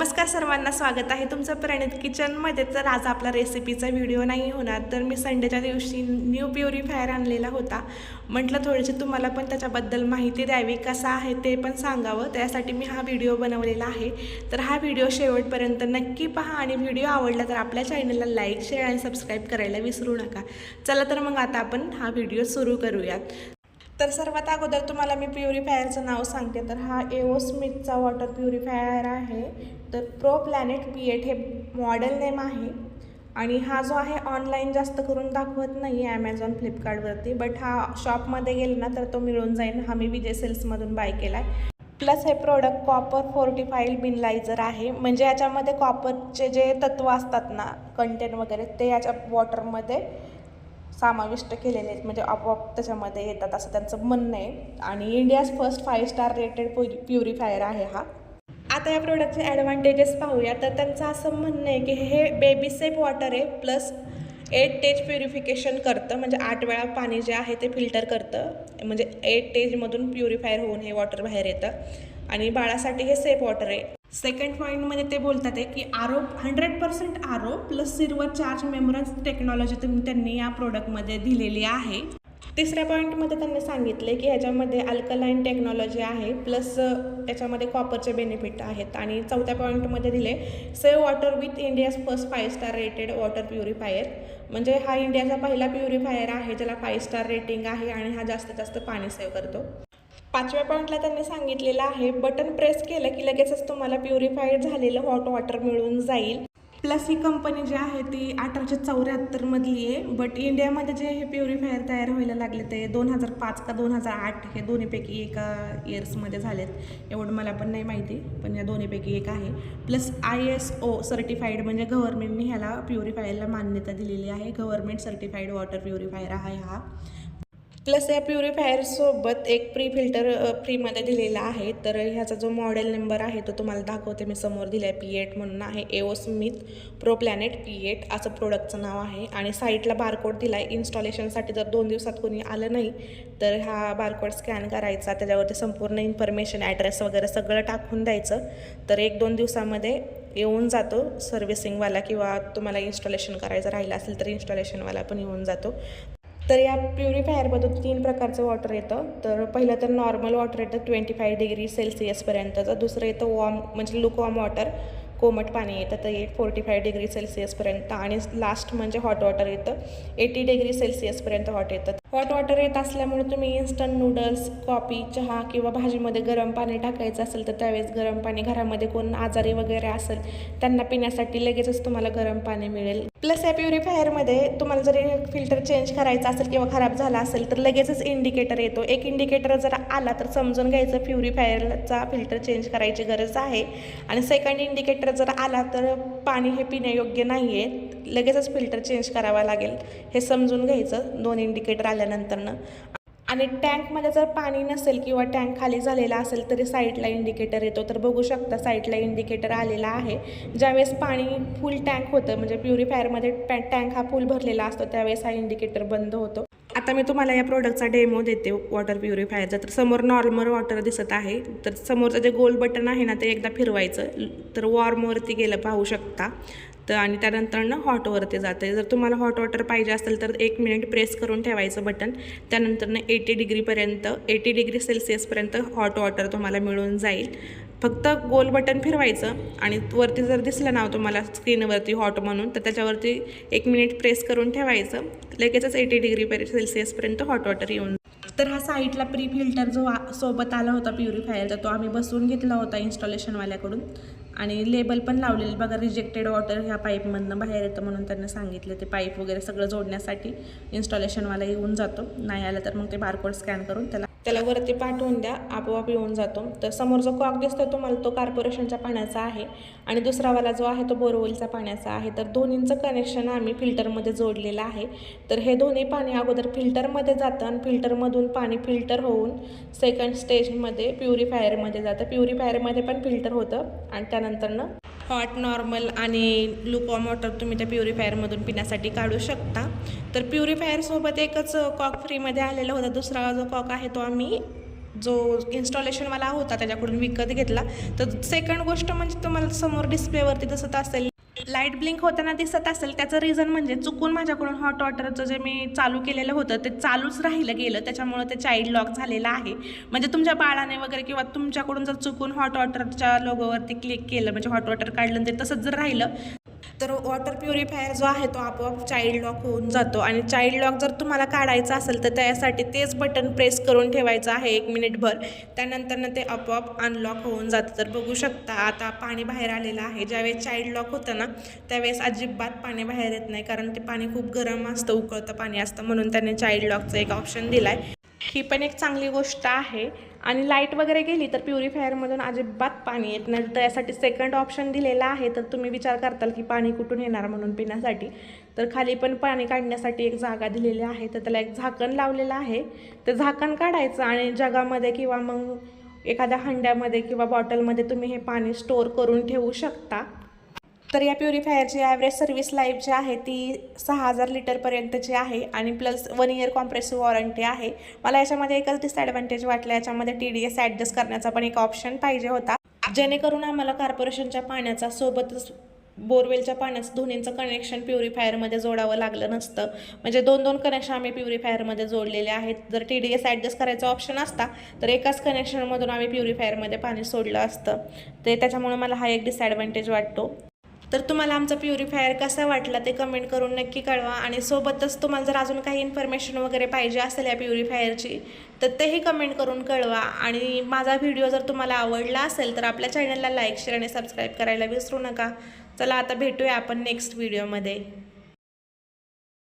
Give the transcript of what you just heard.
नमस्कार सर्वांना स्वागत आहे तुमचं प्रणित किचनमध्ये तर आज आपला रेसिपीचा व्हिडिओ नाही होणार तर मी संडेच्या दिवशी न्यू प्युरिफायर आणलेला होता. म्हटलं थोडीशी तुम्हाला पण त्याच्याबद्दल माहिती द्यावी कसा आहे ते पण सांगावं. त्यासाठी मी हा व्हिडिओ बनवलेला आहे. तर हा व्हिडिओ शेवटपर्यंत नक्की पहा आणि व्हिडिओ आवडला तर आपल्या चॅनलला लाईक शेअर आणि सबस्क्राईब करायला विसरू नका. चला तर मग आता आपण हा व्हिडिओ सुरू करूयात. तर सर्वात अगोदर तुम्हाला मी प्युरिफायरचं नाव सांगते. तर हा एओस्मिथचा वॉटर प्युरिफायर आहे. तर प्रो प्लॅनेट पी एट हे मॉडेल नेम आहे. आणि हा जो आहे ऑनलाईन जास्त करून दाखवत नाही आहे ॲमेझॉन फ्लिपकार्टवरती बट हा शॉपमध्ये गेला ना तर तो मिळून जाईल. हा मी विजय सेल्समधून बाय केला आहे प्लस हे प्रोडक्ट कॉपर फोर्टिफाईल बिनलायझर आहे. म्हणजे याच्यामध्ये कॉपरचे जे तत्व असतात ना कंटेंट वगैरे ते याच्या वॉटरमध्ये समाविष्ट केलेले आहेत म्हणजे आपोआप त्याच्यामध्ये येतात असं त्यांचं म्हणणं आहे. आणि India's first five star rated purifier आहे हा. आता या प्रोडक्टचे ॲडव्हान्टेजेस पाहूया. तर त्यांचं असं म्हणणं आहे की हे बेबी सेफ वॉटर आहे प्लस एट टेज प्युरिफिकेशन करतं. म्हणजे आठ वेळा पाणी जे आहे ते फिल्टर करतं. म्हणजे एट टेजमधून प्युरिफायर होऊन हे वॉटर बाहेर येतं. आणि बाळासाठी हे सेफ वॉटर आहे. सेकंड पॉईंटमध्ये ते बोलतात आहे की आरोप hundred percent RO plus silver charge membrane technology त्यांनी या प्रोडक्टमध्ये दिलेली आहे. तिसऱ्या पॉईंटमध्ये त्यांनी सांगितले की ह्याच्यामध्ये अल्कलाईन टेक्नॉलॉजी आहे प्लस त्याच्यामध्ये कॉपरचे बेनिफिट आहेत. आणि चौथ्या पॉईंटमध्ये दिले save water with India's first five star rated water purifier म्हणजे हा इंडियाचा पहिला प्युरिफायर आहे ज्याला फाईव्ह स्टार रेटिंग आहे आणि हा जास्तीत जास्त पाणी सेव्ह करतो. पाचव्या पॉईंटला त्यांनी सांगितलेलं आहे बटन प्रेस केलं की लगेचच तुम्हाला प्युरिफाईड झालेलं हॉट वॉटर मिळून जाईल. प्लस ही कंपनी जी आहे ती अठराशे चौऱ्याहत्तरमधली आहे बट इंडियामध्ये जे हे प्युरिफायर तयार व्हायला लागले ते दोन हजार पाच का दोन हजार आठ हे दोन्हीपैकी एका इयर्समध्ये झालेत. एवढं मला पण नाही माहिती पण या दोन्हीपैकी एक आहे. Plus I S O certified म्हणजे गव्हर्नमेंटने ह्याला प्युरिफायरला मान्यता दिलेली आहे. गव्हर्नमेंट सर्टिफाईड वॉटर प्युरिफायर आहे हा. प्लस या प्युरिफायरसोबत एक प्री फिल्टर फ्रीमध्ये दिलेला आहे. तर ह्याचा जो मॉडेल नंबर आहे तो तुम्हाला दाखवते मी. समोर दिला आहे पी एट म्हणून आहे. A O Smith pro planet P eight असं प्रोडक्टचं नाव आहे. आणि साईटला बारकोड दिला आहे इन्स्टॉलेशनसाठी जर दोन दिवसात कोणी आलं नाही तर हा बारकोड स्कॅन करायचा. त्याच्यावरती संपूर्ण इन्फॉर्मेशन ॲड्रेस वगैरे सगळं टाकून द्यायचं. तर एक दोन दिवसामध्ये येऊन जातो सर्व्हिसिंगवाला किंवा तुम्हाला इन्स्टॉलेशन करायचं राहिलं असेल तर इन्स्टॉलेशनवाला पण येऊन जातो. तर या प्युरिफायरमधून तीन प्रकारचं वॉटर येतं. तर पहिलं तर नॉर्मल वॉटर येतं ट्वेंटी फाय डिग्री सेल्सिअसपर्यंतचं दुसरं येतं वॉर्म म्हणजे लुकवॉर्म वॉटर कोमट पाणी येतं तर एट फोर्टी फाय डिग्री सेल्सिअसपर्यंत आणि लास्ट म्हणजे हॉट वॉटर येतं. एटी डिग्री सेल्सिअसपर्यंत हॉट येतं. हॉट वॉटर येत असल्यामुळे तुम्ही इन्स्टंट नूडल्स कॉफी चहा किंवा भाजीमध्ये गरम पाणी टाकायचं असेल तर त्यावेळेस गरम पाणी घरामध्ये कोण आजारी वगैरे असेल त्यांना पिण्यासाठी लगेचच तुम्हाला गरम पाणी मिळेल. प्लस या प्युरिफायरमध्ये तुम्हाला जरी फिल्टर चेंज करायचा असेल किंवा खराब झाला असेल तर लगेचच इंडिकेटर येतो. एक इंडिकेटर जर आला तर समजून घ्यायचं प्युरिफायरचा फिल्टर चेंज करायची गरज आहे. आणि सेकंड इंडिकेटर जर आला तर पाणी हे पिण्यायोग्य नाही आहे लगेचच फिल्टर चेंज करावा लागेल. हे समजून घ्यायचं. दोन इंडिकेटर आल्यानंतरनं. आणि टँकमध्ये जर पाणी नसेल किंवा टँक खाली झालेला असेल तरी साईडला इंडिकेटर येतो. तर बघू शकता साईडला इंडिकेटर आलेला आहे. ज्यावेळेस पाणी फुल टँक होतं म्हणजे प्युरिफायरमध्ये टँक हा फुल भरलेला असतो त्यावेळेस हा इंडिकेटर बंद होतो. आता मी तुम्हाला या प्रोडक्टचा डेमो देते वॉटर प्युरिफायरचा तर समोर नॉर्मल वॉटर दिसत आहे. तर समोरचं जे गोल बटन आहे ना ते एकदा फिरवायचं. तर वॉर्मवरती गेलं पाहू शकता. तर आणि त्यानंतरनं हॉटवरती जाते जर तुम्हाला हॉट वॉटर पाहिजे असेल तर एक मिनिट प्रेस करून ठेवायचं बटन त्यानंतरनं एटी डिग्रीपर्यंत एटी डिग्री सेल्सिअसपर्यंत हॉट वॉटर तुम्हाला मिळून जाईल. फक्त गोल बटन फिरवायचं आणि वरती जर दिसलं ना हो तुम्हाला स्क्रीनवरती हॉट म्हणून तर त्याच्यावरती एक मिनिट प्रेस करून ठेवायचं. लगेचच एटी डिग्री पर सेल्सिअसपर्यंत हॉट वॉटर येऊन तर हा साईटला प्री फिल्टर जो सोबत आला होता प्युरिफायरचा तो आम्ही बसवून घेतला होता इन्स्टॉलेशनवाल्याकडून. आणि लेबल पण लावलेलं बघा रिजेक्टेड वॉटर ह्या पाईपमधनं बाहेर येतं म्हणून त्यांना सांगितलं. ते पाईप वगैरे सगळं जोडण्यासाठी इन्स्टॉलेशनवाला येऊन जातो. नाही आलं तर मग ते बारकोड स्कॅन करून त्याला त्याला वरती पाठवून द्या आपोआप येऊन जातो. तर समोर जो कॉक दिसतो तुम्हाला तो कॉर्पोरेशनच्या पाण्याचा आहे आणि दुसरावाला जो आहे तो बोरवेलचा पाण्याचा आहे. तर दोन्हींचं कनेक्शन आम्ही फिल्टरमध्ये जोडलेलं आहे. तर हे दोन्ही पाणी अगोदर फिल्टरमध्ये जातं आणि फिल्टरमधून पाणी फिल्टर होऊन सेकंड स्टेजमध्ये प्युरिफायरमध्ये जातं. प्युरिफायरमध्ये पण फिल्टर होतं आणि त्यानंतरनं हॉट नॉर्मल आणि लुकॉम वॉटर तुम्ही त्या प्युरिफायरमधून पिण्यासाठी काढू शकता. तर प्युरिफायरसोबत एकच कॉक फ्रीमध्ये आलेला होता. दुसरा जो कॉक आहे तो आम्ही जो इन्स्टॉलेशनवाला होता त्याच्याकडून विकत घेतला. तर सेकंड गोष्ट म्हणजे तुम्हाला समोर डिस्प्लेवरती दिसत असेल लाइट ब्लिंक होताना दिसत असेल त्याचं रिझन म्हणजे चुकून माझ्याकडून हॉट वॉटरचं जे मी चालू केलेलं होतं ते चालूच राहिलं गेलं. त्याच्यामुळं ते चाईल्ड लॉक झालेलं आहे. म्हणजे तुमच्या बाळाने वगैरे किंवा तुमच्याकडून जर चुकून हॉट वॉटरच्या लोगोवरती क्लिक केलं म्हणजे हॉट वॉटर काढलं ते तसंच जर राहिलं तर वॉटर प्युरिफायर जो आहे तो आपोआप चाइल्ड लॉक होऊन जातो. आणि चाइल्ड लॉक जर तुम्हाला काढायचा असेल तर त्यासाठी तेच बटन प्रेस करून ठेवायचं आहे एक मिनिटभर. त्यानंतरनं ते आपोआप अनलॉक होऊन जातं. तर बघू शकता आता पाणी बाहेर आलेलं आहे. ज्यावेळेस चाइल्ड लॉक होतं ना त्यावेळेस अजिबात पाणी बाहेर येत नाही. कारण ते पाणी खूप गरम असतं उकळतं पाणी असतं म्हणून त्याने चाइल्ड लॉकचं एक ऑप्शन दिला आहे ही पण एक चांगली गोष्ट आहे. आणि लाइट वगैरे गेली तर प्युरिफायरमधून अजिबात पाणी येत नाही. तर यासाठी सेकंड ऑप्शन दिलेला आहे तर तुम्ही विचार करताल की पाणी कुठून येणार म्हणून पिण्यासाठी. तर खाली पण पाणी काढण्यासाठी एक जागा दिलेली आहे तर त्याला एक झाकण लावलेलं आहे. ते झाकण काढायचं आणि जगामध्ये किंवा मग एखाद्या हंड्यामध्ये किंवा बॉटलमध्ये तुम्ही हे पाणी स्टोअर करून ठेवू शकता. तर या प्युरिफायरची ॲव्हरेज सर्व्हिस लाईफ जी आहे ती सहा हजार लिटरपर्यंतची आहे आणि plus one year comprehensive warranty आहे. मला याच्यामध्ये एकच डिसॲडव्हान्टेज वाटलं याच्यामध्ये टी डी एस ॲडजस्ट करण्याचा पण एक ऑप्शन पाहिजे होता. जेणेकरून आम्हाला कॉर्पोरेशनच्या पाण्याचा सोबतच बोरवेलच्या पाण्याचं दोन्हींचं कनेक्शन प्युरिफायरमध्ये जोडावं लागलं नसतं. म्हणजे दोन दोन कनेक्शन आम्ही प्युरिफायरमध्ये जोडलेले आहेत. जर टी डी एस ॲडजस्ट करायचा ऑप्शन असता तर एकाच कनेक्शनमधून आम्ही प्युरिफायरमध्ये पाणी सोडलं असतं. ते त्याच्यामुळे मला हा एक डिसॲडव्हान्टेज वाटतो. तर तुम्हाला आमचा प्युरिफायर कसा वाटला ते कमेंट करून नक्की कळवा. आणि सोबतच तुम्हाला जर अजून काही इन्फॉर्मेशन वगैरे पाहिजे असेल या प्युरिफायरची तर तेही कमेंट करून कळवा. आणि माझा व्हिडिओ जर तुम्हाला आवडला असेल तर आपल्या चॅनलला लाईक शेअर आणि सबस्क्राईब करायला विसरू नका. चला आता भेटूया आपण नेक्स्ट व्हिडिओमध्ये